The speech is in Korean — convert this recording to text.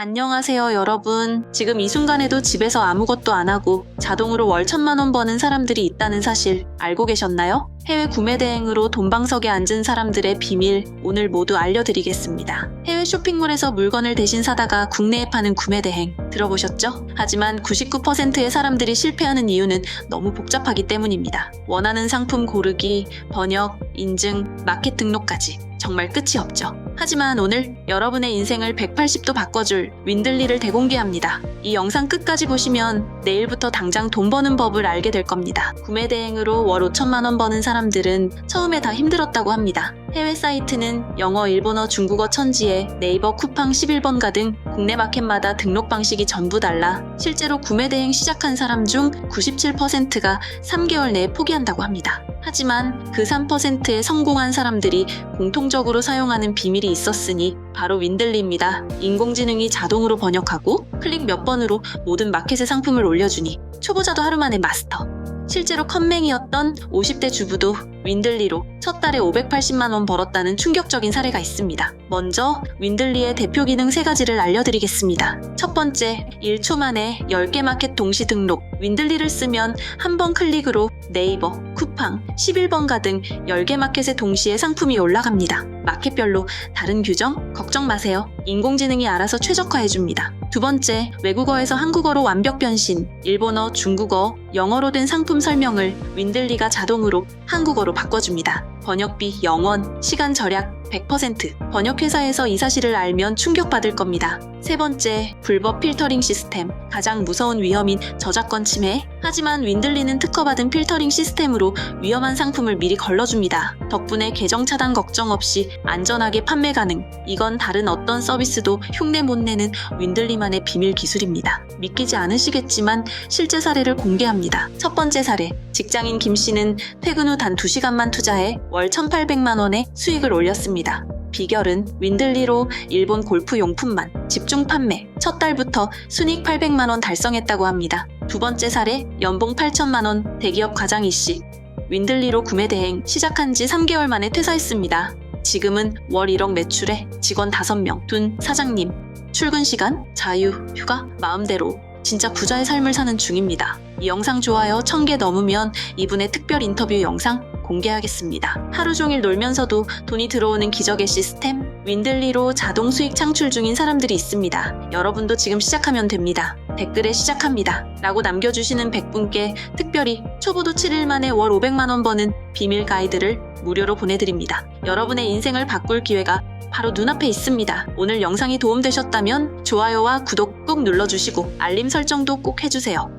안녕하세요, 여러분. 지금 이 순간에도 집에서 아무것도 안 하고 자동으로 월 천만 원 버는 사람들이 있다는 사실 알고 계셨나요? 해외 구매 대행으로 돈방석에 앉은 사람들의 비밀 오늘 모두 알려드리겠습니다. 해외 쇼핑몰에서 물건을 대신 사다가 국내에 파는 구매 대행 들어보셨죠? 하지만 99%의 사람들이 실패하는 이유는 너무 복잡하기 때문입니다. 원하는 상품 고르기, 번역, 인증, 마켓 등록까지 정말 끝이 없죠. 하지만 오늘 여러분의 인생을 180도 바꿔줄 윈들리를 대공개합니다. 이 영상 끝까지 보시면 내일부터 당장 돈 버는 법을 알게 될 겁니다. 구매 대행으로 월 5천만 원 버는 사람들은 처음에 다 힘들었다고 합니다. 해외 사이트는 영어, 일본어, 중국어 천지에 네이버 쿠팡 11번가 등 국내 마켓마다 등록 방식이 전부 달라 실제로 구매 대행 시작한 사람 중 97%가 3개월 내에 포기한다고 합니다. 하지만 그 3%의 성공한 사람들이 공통적으로 사용하는 비밀이 있었으니 바로 윈들리입니다. 인공지능이 자동으로 번역하고 클릭 몇 번으로 모든 마켓의 상품을 올려주니 초보자도 하루 만에 마스터. 실제로 컴맹이었던 50대 주부도 윈들리로 첫 달에 580만 원 벌었다는 충격적인 사례가 있습니다. 먼저 윈들리의 대표 기능 세 가지를 알려드리겠습니다. 첫 번째, 1초 만에 10개 마켓 동시 등록. 윈들리를 쓰면 한 번 클릭으로 네이버, 쿠팡, 11번가 등 10개 마켓에 동시에 상품이 올라갑니다. 마켓별로 다른 규정? 걱정 마세요. 인공지능이 알아서 최적화해줍니다. 두 번째, 외국어에서 한국어로 완벽 변신. 일본어, 중국어, 영어로 된 상품 설명을 윈들리가 자동으로 한국어로 바꿔줍니다. 번역비 0원, 시간 절약 100%. 번역회사에서 이 사실을 알면 충격받을 겁니다. 세 번째, 불법 필터링 시스템. 가장 무서운 위험인 저작권 침해. 하지만 윈들리는 특허받은 필터링 시스템으로 위험한 상품을 미리 걸러줍니다. 덕분에 계정 차단 걱정 없이 안전하게 판매 가능. 이건 다른 어떤 서비스도 흉내 못 내는 윈들리만의 비밀 기술입니다. 믿기지 않으시겠지만 실제 사례를 공개합니다. 첫 번째 사례. 직장인 김 씨는 퇴근 후 단 2시간만 투자해 월 1,800만 원의 수익을 올렸습니다. 비결은 윈들리로 일본 골프 용품만 집중 판매 첫 달부터 순익 800만 원 달성했다고 합니다. 두 번째 사례 연봉 8천만 원 대기업 과장 이씨 윈들리로 구매 대행 시작한 지 3개월 만에 퇴사했습니다. 지금은 월 1억 매출에 직원 5명 둔 사장님 출근 시간 자유 휴가 마음대로 진짜 부자의 삶을 사는 중입니다. 이 영상 좋아요 1000개 넘으면 이분의 특별 인터뷰 영상 공개하겠습니다. 하루 종일 놀면서도 돈이 들어오는 기적의 시스템 윈들리로 자동 수익 창출 중인 사람들이 있습니다. 여러분도 지금 시작하면 됩니다. 댓글에 시작합니다. 라고 남겨주시는 100분께 특별히 초보도 7일 만에 월 500만원 버는 비밀 가이드를 무료로 보내드립니다. 여러분의 인생을 바꿀 기회가 바로 눈앞에 있습니다. 오늘 영상이 도움되셨다면 좋아요와 구독 꾹 눌러주시고 알림 설정도 꼭 해주세요.